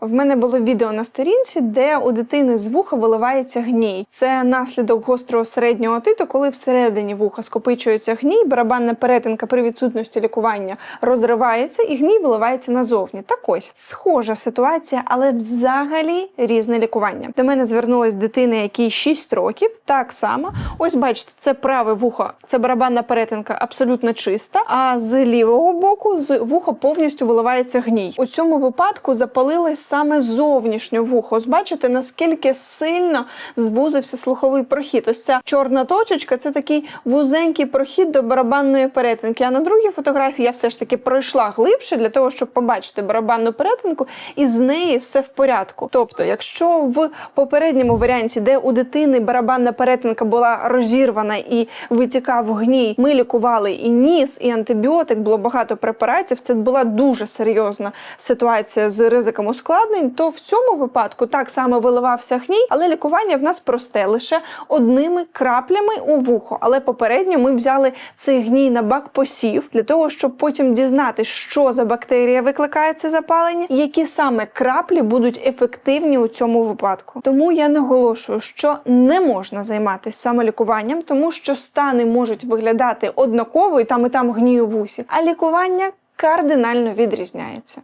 В мене було відео на сторінці, де у дитини з вуха виливається гній. Це наслідок гострого середнього отиту, коли всередині вуха скопичується гній, барабанна перетинка при відсутності лікування розривається і гній виливається назовні. Так ось схожа ситуація, але взагалі різне лікування. До мене звернулась дитина, якій 6 років. Так само, ось бачите, це праве вухо, це барабанна перетинка абсолютно чиста. А з лівого боку з вуха повністю виливається гній. У цьому випадку запалилось саме зовнішнє вухо. Ось наскільки сильно звузився слуховий прохід. Ось ця чорна точечка це такий вузенький прохід до барабанної перетинки. А на другій фотографії я все ж таки пройшла глибше для того, щоб побачити барабанну перетинку, і з неї все в порядку. Тобто, якщо в попередньому варіанті, де у дитини барабанна перетинка була розірвана і витікав гній, ми лікували і ніс, і антибіотик, було багато препаратів. Це була дуже серйозна ситуація з ризиком ускладнень. То в цьому випадку так само виливався гній, але лікування в нас просте лише одними краплями у вухо. Але попередньо ми взяли цей гній на бак посів для того, щоб потім дізнати, що за бактерія викликає це запалення, які саме краплі будуть ефективні у цьому випадку. Тому я наголошую, що не можна займатися самолікуванням, тому що стани можуть виглядати однаково і там і там гній у вусі, а лікування кардинально відрізняється.